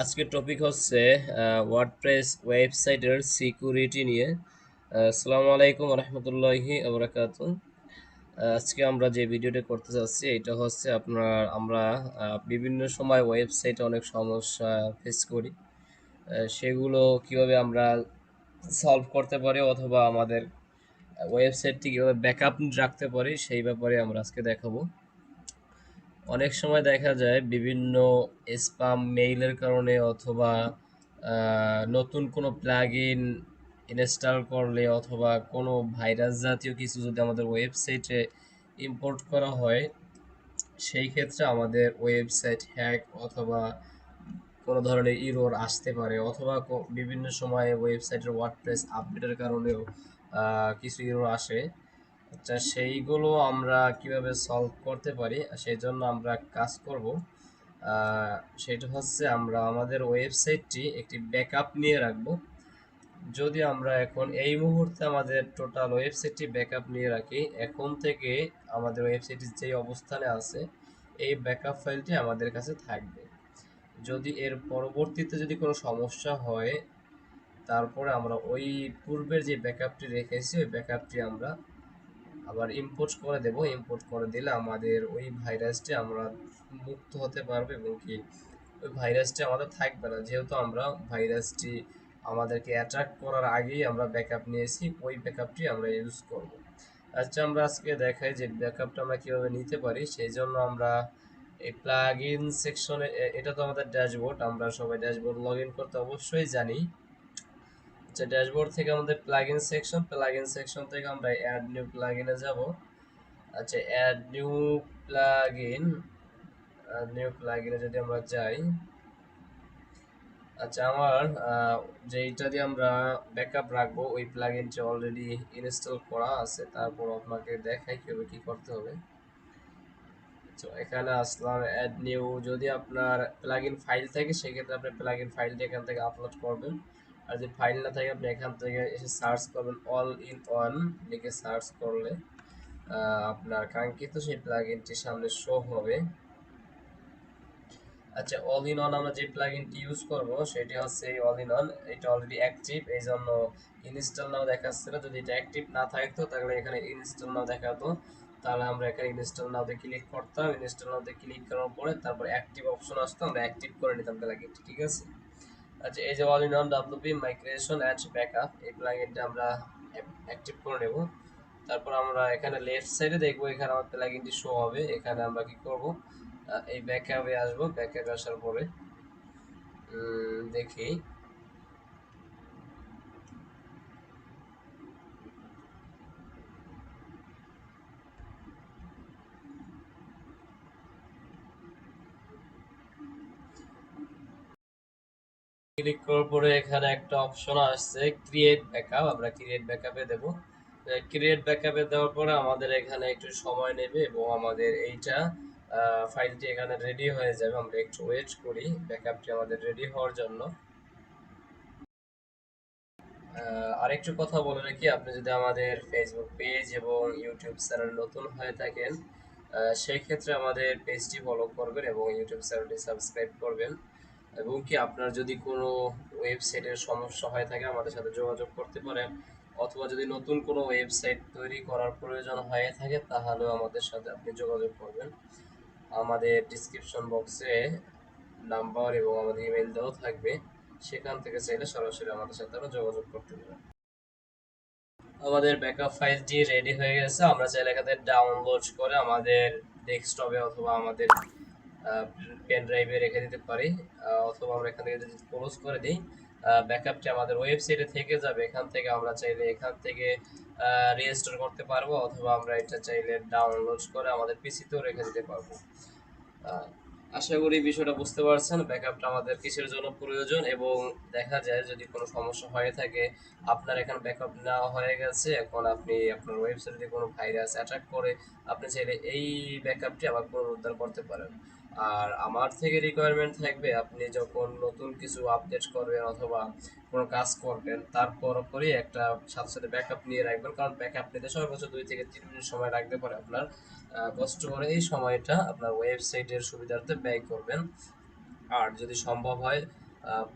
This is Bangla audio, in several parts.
আজকের টপিক হচ্ছে ওয়ার্ডপ্রেস ওয়েবসাইটের সিকিউরিটি নিয়ে। আসসালামু আলাইকুম রহমতুল্লাহি আবরাকাত আজকে আমরা যে ভিডিওটা করতে চাচ্ছি এটা হচ্ছে আপনার, আমরা বিভিন্ন সময় ওয়েবসাইটে অনেক সমস্যা ফেস করি। সেগুলো কীভাবে আমরা সলভ করতে পারি অথবা আমাদের ওয়েবসাইটটি কীভাবে ব্যাকআপ রাখতে পারি, সেই ব্যাপারে আমরা আজকে দেখাবো। অনেক সময় দেখা যায় বিভিন্ন স্পাম মেইলের কারণে অথবা নতুন কোনো প্লাগ ইন ইনস্টল করলে অথবা কোনো ভাইরাস জাতীয় কিছু যদি আমাদের ওয়েবসাইটে ইম্পোর্ট করা হয়, সেই ক্ষেত্রে আমাদের ওয়েবসাইট হ্যাক অথবা কোনো ধরনের ইরোর আসতে পারে অথবা বিভিন্ন সময়ে ওয়েবসাইটের ওয়ার্ডপ্রেস আপডেটের কারণেও কিছু ইরোর আসে। আচ্ছা সেইগুলো আমরা কীভাবে সলভ করতে পারি? সেই জন্য আমরা কাজ করব। সেটা হচ্ছে আমরা আমাদের ওয়েবসাইটটি একটি ব্যাকআপ নিয়ে রাখব। যদি আমরা এখন এই মুহূর্তে আমাদের টোটাল ওয়েবসাইটটি ব্যাকআপ নিয়ে রাখি, এখন থেকে আমাদের ওয়েবসাইটটি যেই অবস্থানে আছে, এই ব্যাকআপ ফাইলটি আমাদের কাছে থাকবে। যদি এর পরবর্তীতে যদি কোনো সমস্যা হয়, তারপরে আমরা ওই পূর্বের যে ব্যাকআপটি রেখেছি, ওই ব্যাকআপটি আমরা আবার ইম্পোর্ট করে দেব। ইম্পোর্ট করে দিলে আমাদের ওই ভাইরাসটি আমরা মুক্ত হতে পারব এবং কি ওই ভাইরাসটি আমাদের থাকবে না। যেহেতু আমরা ভাইরাসটি আমাদেরকে অ্যাট্রাক করার আগেই আমরা ব্যাকআপ নিয়েছি, ওই ব্যাকআপটি আমরা ইউজ করব। আচ্ছা আমরা আজকে দেখাই যে ব্যাকআপটা আমরা কীভাবে নিতে পারি। সেই জন্য আমরা এই প্লাগ ইন সেকশনে এটা তো আমাদের ড্যাশবোর্ড আমরা সবাই ড্যাশবোর্ড লগ ইন করতে অবশ্যই জানি। আচ্ছা ড্যাশবোর্ড থেকে আমাদের প্লাগইন সেকশন প্লাগইন সেকশন থেকে আমরা অ্যাড নিউ প্লাগইনে যাব। আচ্ছা অ্যাড নিউ প্লাগইন নিউ প্লাগইনে যদি আমরা যাই আচ্ছা আমার যেইটা দিয়ে আমরা ব্যাকআপ রাখব, ওই প্লাগইনটা অলরেডি ইনস্টল করা আছে। তারপর আপনাকে দেখাই কীভাবে কি করতে হবে। তো এখানে আসলাম অ্যাড নিউ যদি আপনার প্লাগইন ফাইল থাকে, সেক্ষেত্রে আপনি প্লাগইন ফাইলটা এখান থেকে আপলোড করবেন। আর যদি ফাইল না থাকে, আপনি এখান থেকে এসে সার্চ করবেন অল ইন ওয়ান লিখে সার্চ করলে আপনার কাঙ্ক্ষিত সেই প্লাগইনটি সামনে শো হবে। আচ্ছা অল ইন অন আমরা যে প্লাগইনটি ইউজ করব, সেটি হচ্ছে অল ইন অন এটা অলরেডি অ্যাক্টিভ এই জন্য ইনস্টল নাও দেখাচ্ছে না। যদি এটা অ্যাক্টিভ না থাকতো, তাহলে এখানে ইনস্টল নাও দেখাতো। তাহলে আমরা এখানে ইনস্টল নাওতে ক্লিক করতাম। ইনস্টল নাওতে ক্লিক করার পরে তারপর অ্যাক্টিভ অপশন আসতো, আমরা অ্যাক্টিভ করে নিতাম প্লাগইনটি ঠিক আছে? আচ্ছা এই যে all in one WP migration and backup এই প্লাগইনটা আমরা অ্যাক্টিভ করে নেব। তারপর আমরা এখানে লেফট সাইডে দেখব, এখানে আমার প্লাগইনটি শো হবে। এখানে আমরা কি করব? এই ব্যাকআপে আসব ব্যাকআপে আসার পরে। দেখি। ক্লিক করার পরে এখানে একটা অপশন আসছে ক্রিয়েট ব্যাকআপ আমরা ক্রিয়েট ব্যাকআপে দেব। ক্রিয়েট ব্যাকআপে দেওয়ার পরে আমাদের এখানে একটু সময় নেবে এবং আমাদের এইটা ফাইলটি এখানে রেডি হয়ে যাবে। আমরা একটু ওয়েট করি ব্যাকআপটি আমাদের রেডি হওয়ার জন্য। আরেকটু কথা বলে রাখি, আপনি যদি আমাদের ফেসবুক পেজ এবং ইউটিউব চ্যানেল নতুন হয়ে থাকেন সেই ক্ষেত্রে আমাদের পেজটি ফলো করবেন এবং ইউটিউব চ্যানেলটি সাবস্ক্রাইব করবেন। এবং কি আপনার যদি কোনো ওয়েবসাইটের সমস্যা হয়ে থাকে, আমাদের সাথে যোগাযোগ করতে পারেন। অথবা যদি নতুন কোনো ওয়েবসাইট তৈরি করার প্রয়োজন হয়ে থাকে, তাহলেও আমাদের সাথে আপনি যোগাযোগ করবেন। আমাদের ডিসক্রিপশন বক্সে নাম্বার এবং আমাদের ইমেল দেওয়া থাকবে। সেখান থেকে চাইলে সরাসরি আমাদের সাথে আরও যোগাযোগ করতে পারেন। আমাদের ব্যাকআপ ফাইলটি রেডি হয়ে গেছে। আমরা চাইলে এখান ডাউনলোড করে আমাদের ডেস্কটপে অথবা আমাদের পেন ড্রাইভে রেখে দিতে পারি অথবা আমরা এখান থেকে যদি ক্লোজ করে দিই ব্যাকআপটি আমাদের ওয়েবসাইটে থেকে যাবে। এখান থেকে আমরা চাইলে এখান থেকে রেজিস্টার করতে পারব, অথবা আমরা এটা চাইলে ডাউনলোড করে আমাদের পিসিতেও রেখে দিতে পারব। আশা করি বিষয়টা বুঝতে পারছেন। ব্যাকআপটা আমাদের কিসের জন্য প্রয়োজন এবং দেখা যায় যদি কোনো সমস্যা হয়ে থাকে, আপনার এখানে ব্যাকআপ নেওয়া হয়ে গেছে, এখন আপনি আপনার ওয়েবসাইটে কোনো ভাইরাস অ্যাটাক করে, আপনি চাইলে এই ব্যাকআপটি আবার পুনরুদ্ধার করতে পারেন। আর আমার থেকে রিকোয়ারমেন্ট থাকবে আপনি যখন নতুন কিছু আপডেট করবেন অথবা কোনো কাজ করবেন, তারপর পরই একটা সাথে সাথে ব্যাকআপ নিয়ে রাখবেন। কারণ ব্যাকআপ নিতে সর্বোচ্চ দুই থেকে তিন মিনিট সময় রাখতে পারে আপনার। কষ্ট করে এই সময়টা আপনার ওয়েবসাইটের সুবিধার্থে ব্যয় করবেন। আর যদি সম্ভব হয়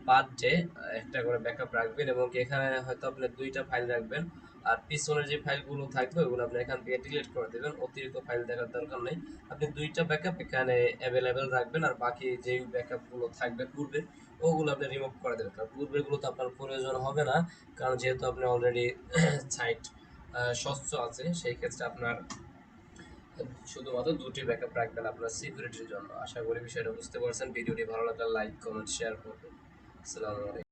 পার ডে একটা করে ব্যাকআপ রাখবেন এবং এখানে হয়তো আপনি দুইটা ফাইল রাখবেন। আর পিছনের যে ফাইলগুলো থাকবে, ওগুলো আপনি এখান থেকে ডিলিট করে দেবেন। অতিরিক্ত ফাইল দেখার দরকার নেই। আপনি দুইটা ব্যাকআপ এখানে অ্যাভেলেবেল রাখবেন আর বাকি যেই ব্যাকআপগুলো থাকবে পূর্বে, ওগুলো আপনি রিমুভ করে দেবেন। কারণ পূর্বেরগুলো তো আপনার প্রয়োজন হবে না, কারণ যেহেতু আপনি অলরেডি সাইট স্বচ্ছ আছে, সেই ক্ষেত্রে আপনার শুধুমাত্র দুটি ব্যাকআপ রাখবেন আপনার সিকিউরিটির জন্য। আশা করি বিষয়টা বুঝতে পারছেন। ভিডিওটি ভালো লাগলে লাইক কমেন্ট শেয়ার করবেন। আসসালামু আলাইকুম।